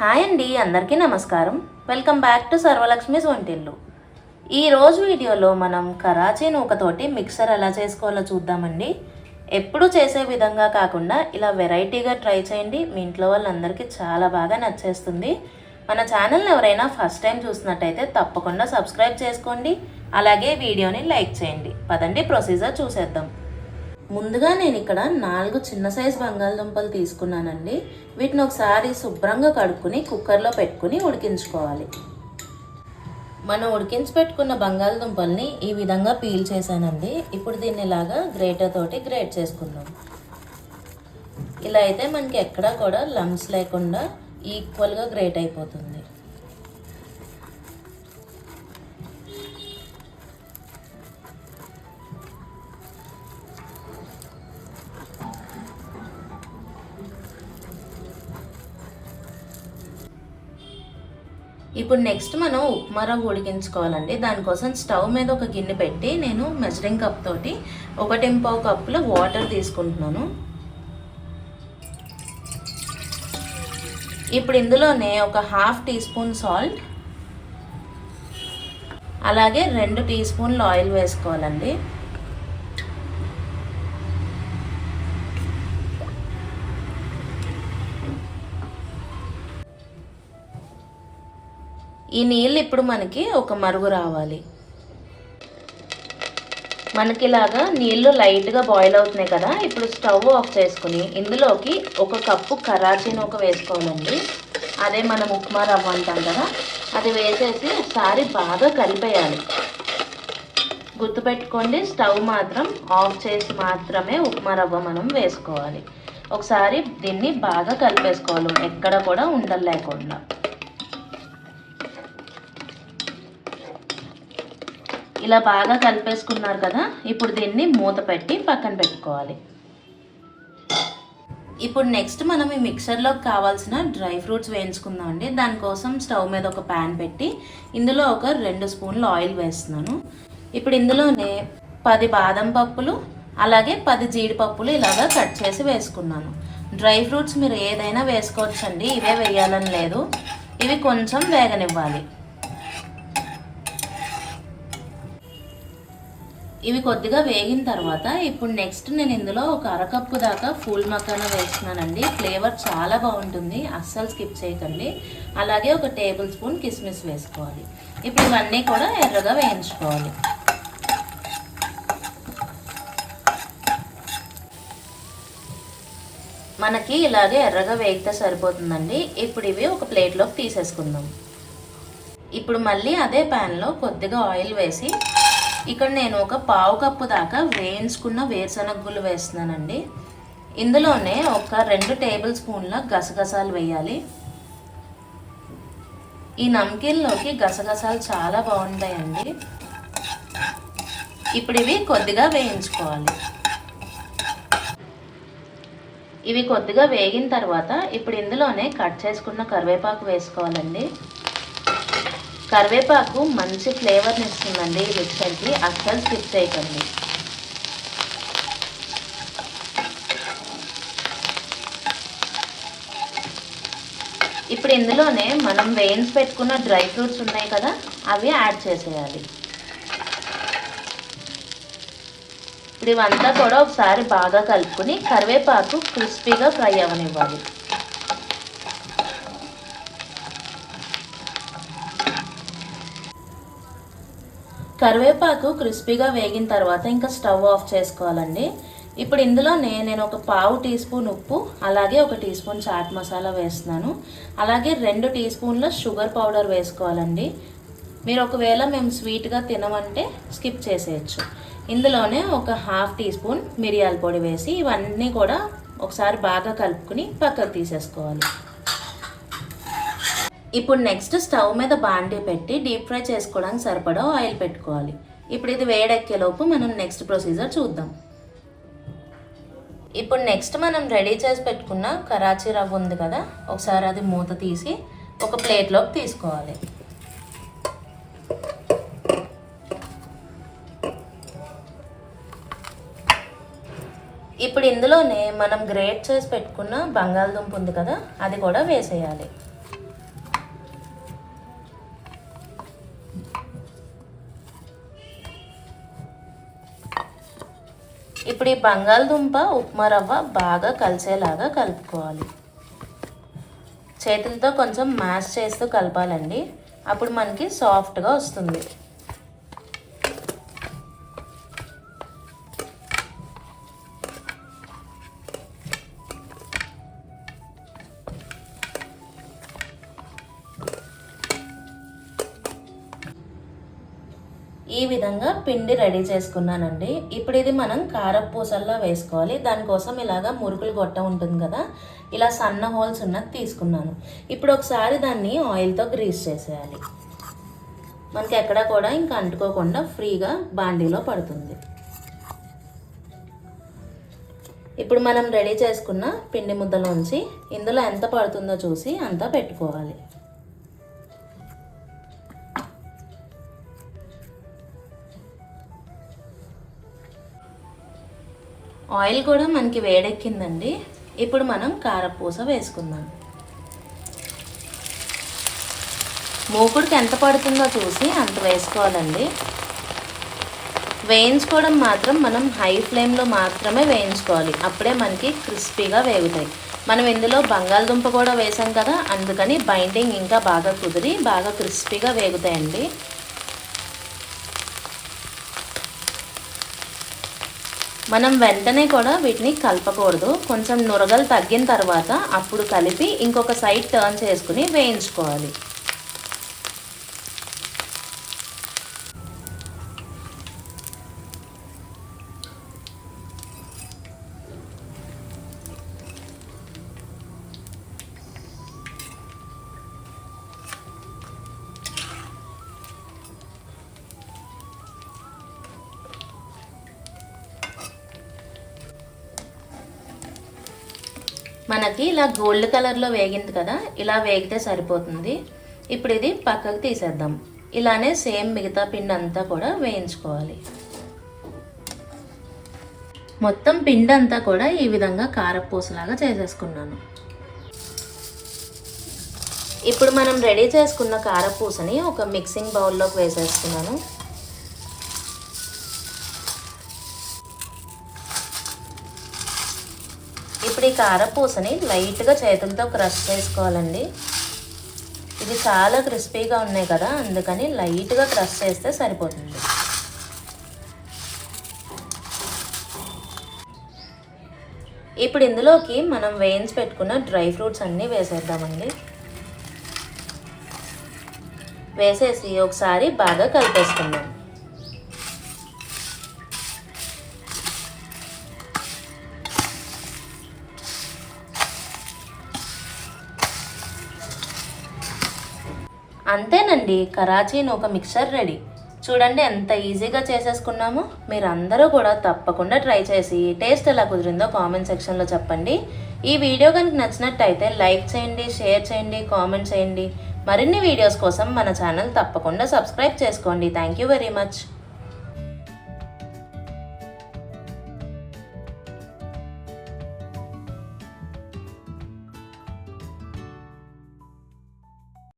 Hi అండి అందరికీ నమస్కారం. వెల్కమ్ బ్యాక్ టు సర్వలక్ష్మి వంటిల్లు ఈ రోజు వీడియోలో మనం కరాచీ నూకతోటి మిక్సర్ ఎలా చేసుకోవాలో చూద్దామండి. ఎప్పుడు చేసే విధంగా కాకుండా ఇలా వెరైటీగా ట్రై చేయండి. మీ ఇంట్లో వాళ్ళందరికీ చాలా బాగా నచ్చేస్తుంది. మన ఛానల్ని ఎవరైనా ఫస్ట్ టైం చూసినట్టయితే తప్పకుండా సబ్స్క్రైబ్ చేసుకోండి. అలాగే వీడియోని లైక్ చేయండి. పదండి ప్రొసీజర్ చూసేద్దాం. ముందుగా నేను ఇక్కడ నాలుగు చిన్న సైజు బంగాళదుంపలు తీసుకున్నానండి. వీటిని ఒకసారి శుభ్రంగా కడుక్కుని కుక్కర్లో పెట్టుకుని ఉడికించుకోవాలి. మనం ఉడికించి పెట్టుకున్న బంగాళదుంపల్ని ఈ విధంగా పీల్ చేశానండి. ఇప్పుడు దీన్ని ఇలాగా గ్రేటర్ తోటి గ్రేట్ చేసుకుందాం. ఇలా అయితే మనకి ఎక్కడా కూడా లమ్స్ లేకుండా ఈక్వల్గా గ్రేట్ అయిపోతుంది. ఇప్పుడు నెక్స్ట్ మనం ఉప్మా రవ్వ ఉడికించుకోవాలండి. దానికోసం స్టవ్ మీద ఒక గిన్నె పెట్టి నేను మెజరింగ్ కప్ తోటి ఒక పావు కప్పులో వాటర్ తీసుకుంటున్నాను. ఇప్పుడు ఇందులోనే ఒక హాఫ్ టీ స్పూన్ సాల్ట్ అలాగే రెండు టీ స్పూన్లు ఆయిల్ వేసుకోవాలండి. ఈ నీళ్ళు ఇప్పుడు మనకి ఒక మరుగు రావాలి. మనకి ఇలాగా నీళ్ళు లైట్గా బాయిల్ అవుతున్నాయి కదా ఇప్పుడు స్టవ్ ఆఫ్ చేసుకుని ఇందులోకి ఒక కప్పు కరాచీ నూక వేసుకోవాలండి. అదే మనం ఉప్మా రవ్వ అంటాం కదా అది వేసేసి ఒకసారి బాగా కలిపేయాలి. గుర్తుపెట్టుకోండి స్టవ్ మాత్రం ఆఫ్ చేసి మాత్రమే ఉప్మా రవ్వ మనం వేసుకోవాలి. ఒకసారి దీన్ని బాగా కలిపేసుకోవాలి ఎక్కడ కూడా ఉండలు ఇలా బాగా కలిపేసుకున్నారు కదా ఇప్పుడు దీన్ని మూత పెట్టి పక్కన పెట్టుకోవాలి. ఇప్పుడు నెక్స్ట్ మనం ఈ మిక్సర్లోకి కావాల్సిన డ్రై ఫ్రూట్స్ వేయించుకుందాం అండి. దానికోసం స్టవ్ మీద ఒక ప్యాన్ పెట్టి ఇందులో ఒక రెండు స్పూన్లు ఆయిల్ వేస్తున్నాను. ఇప్పుడు ఇందులోనే పది బాదం పప్పులు అలాగే పది జీడిపప్పులు ఇలాగా కట్ చేసి వేసుకున్నాను. డ్రై ఫ్రూట్స్ మీరు ఏదైనా వేసుకోవచ్చండి ఇవే వేయాలని లేదు. ఇవి కొంచెం వేగనివ్వాలి. ఇవి కొద్దిగా వేగిన తర్వాత ఇప్పుడు నెక్స్ట్ నేను ఇందులో ఒక అరకప్పు దాకా ఫూల్ మకాన వేస్తున్నానండి. ఫ్లేవర్ చాలా బాగుంటుంది. అస్సలు స్కిప్ చేయకండి. అలాగే ఒక టేబుల్ స్పూన్ కిస్మిస్ వేసుకోవాలి. ఇప్పుడు ఇవన్నీ కూడా ఎర్రగా వేయించుకోవాలి. మనకి ఇలాగే ఎర్రగా వేగితే సరిపోతుందండి. ఇప్పుడు ఇవి ఒక ప్లేట్లోకి తీసేసుకుందాం. ఇప్పుడు మళ్ళీ అదే ప్యాన్లో కొద్దిగా ఆయిల్ వేసి ఇక్కడ నేను ఒక పావు కప్పు దాకా వేయించుకున్న వేరుశనగ వేస్తున్నానండి. ఇందులోనే ఒక రెండు టేబుల్ స్పూన్ల గసగసాలు వేయాలి. ఈ నమ్కిన్లోకి గసగసాలు చాలా బాగుంటాయండి. ఇప్పుడు ఇవి కొద్దిగా వేయించుకోవాలి. ఇవి కొద్దిగా వేగిన తర్వాత ఇప్పుడు ఇందులోనే కట్ చేసుకున్న కరివేపాకు వేసుకోవాలండి. కరివేపాకు మంచి ఫ్లేవర్ని ఇస్తుందండి ఈ మిక్సర్కి అస్సలు స్కిప్ చేయకండి. ఇప్పుడు ఇందులోనే మనం వేయించి పెట్టుకున్న డ్రై ఫ్రూట్స్ ఉన్నాయి కదా అవి యాడ్ చేసేయాలి. ఇప్పుడు ఇవంతా కూడా ఒకసారి బాగా కలుపుకుని కరివేపాకు క్రిస్పీగా ఫ్రై అవ్వనివ్వాలి కరివేపాకు క్రిస్పీగా వేగిన తర్వాత ఇంకా స్టవ్ ఆఫ్ చేసుకోవాలండి. ఇప్పుడు ఇందులోనే నేను ఒక పావు టీ స్పూన్ ఉప్పు అలాగే ఒక టీ స్పూన్ చాట్ మసాలా వేస్తున్నాను. అలాగే రెండు టీ స్పూన్ల షుగర్ పౌడర్ వేసుకోవాలండి. మీరు ఒకవేళ మేము స్వీట్గా తినమంటే స్కిప్ చేసేయచ్చు. ఇందులోనే ఒక హాఫ్ టీ స్పూన్ మిరియాల పొడి వేసి ఇవన్నీ కూడా ఒకసారి బాగా కలుపుకుని పక్కకు తీసేసుకోవాలి. ఇప్పుడు నెక్స్ట్ స్టవ్ మీద బాండీ పెట్టి డీప్ ఫ్రై చేసుకోవడానికి సరిపడా ఆయిల్ పెట్టుకోవాలి. ఇప్పుడు ఇది వేడెక్కేలోపు మనం నెక్స్ట్ ప్రొసీజర్ చూద్దాం. ఇప్పుడు నెక్స్ట్ మనం రెడీ చేసి పెట్టుకున్న కరాచీ రవ్వ ఉంది కదా ఒకసారి అది మూత తీసి ఒక ప్లేట్లోకి తీసుకోవాలి. ఇప్పుడు ఇందులోనే మనం గ్రేట్ చేసి పెట్టుకున్న బంగాళదుంప ఉంది కదా అది కూడా వేసేయాలి. ఇప్పుడు ఈ బంగాళదుంప ఉప్మా రవ్వ బాగా కలిసేలాగా కలుపుకోవాలి. చేతులతో కొంచెం మ్యాష్ చేస్తూ కలపాలండి. అప్పుడు మనకి సాఫ్ట్గా వస్తుంది. ఈ విధంగా పిండి రెడీ చేసుకున్నానండి. ఇప్పుడు ఇది మనం కారపూసల్లో వేసుకోవాలి. దానికోసం ఇలాగా మురుకులు గొట్ట ఉంటుంది కదా ఇలా సన్న హోల్స్ ఉన్నది తీసుకున్నాను. ఇప్పుడు ఒకసారి దాన్ని ఆయిల్తో గ్రీస్ చేసేయాలి. మనకి ఎక్కడ కూడా ఇంకా అంటుకోకుండా ఫ్రీగా బాండీలో పడుతుంది. ఇప్పుడు మనం రెడీ చేసుకున్న పిండి ముద్దలోంచి ఇందులో ఎంత పడుతుందో చూసి అంతా పెట్టుకోవాలి. ఆయిల్ కూడా మనకి వేడెక్కిందండి. ఇప్పుడు మనం కారపూస వేసుకుందాం. మూకుడికి ఎంత పడుతుందో చూసి అంత వేసుకోవాలండి. వేయించుకోవడం మాత్రం మనం హై ఫ్లేమ్లో మాత్రమే వేయించుకోవాలి. అప్పుడే మనకి క్రిస్పీగా వేగుతాయి. మనం ఇందులో బంగాళదుంప కూడా వేసాం కదా అందుకని బైండింగ్ ఇంకా బాగా కుదిరి బాగా క్రిస్పీగా వేగుతాయండి. మనం వెంటనే కూడా వీటిని కలపకూడదు. కొంచెం నురగలు తగ్గిన తర్వాత అప్పుడు కలిపి ఇంకొక సైడ్ టర్న్ చేసుకుని వేయించుకోవాలి. మనకి ఇలా గోల్డ్ కలర్లో వేగింది కదా ఇలా వేగితే సరిపోతుంది. ఇప్పుడు ఇది పక్కకు తీసేద్దాం. ఇలానే సేమ్ మిగతా పిండి అంతా కూడా వేయించుకోవాలి. మొత్తం పిండి అంతా కూడా ఈ విధంగా కారపూసలాగా చేసేసుకున్నాను. ఇప్పుడు మనం రెడీ చేసుకున్న కారపూసని ఒక మిక్సింగ్ బౌల్లోకి వేసేసుకున్నాను ఇప్పుడు ఈ కారపూసని లైట్గా చేతులతో క్రష్ చేసుకోవాలండి. ఇది చాలా క్రిస్పీగా ఉన్నాయి కదా అందుకని లైట్గా క్రష్ చేస్తే సరిపోతుంది. ఇప్పుడు ఇందులోకి మనం వేయించి పెట్టుకున్న డ్రై ఫ్రూట్స్ అన్నీ వేసేద్దామండి. వేసేసి ఒకసారి బాగా కలిపేసుకుందాం. అంతేనండి కరాచీ ఒక మిక్సర్ రెడీ. చూడండి ఎంత ఈజీగా చేసేసుకున్నామో. మీరు అందరూ కూడా తప్పకుండా ట్రై చేసి టేస్ట్ ఎలా కుదిరిందో కామెంట్ సెక్షన్లో చెప్పండి. ఈ వీడియో కనుక నచ్చినట్టయితే లైక్ చేయండి షేర్ చేయండి కామెంట్ చేయండి. మరిన్ని వీడియోస్ కోసం మన ఛానల్ తప్పకుండా సబ్స్క్రైబ్ చేసుకోండి. Thank you very much.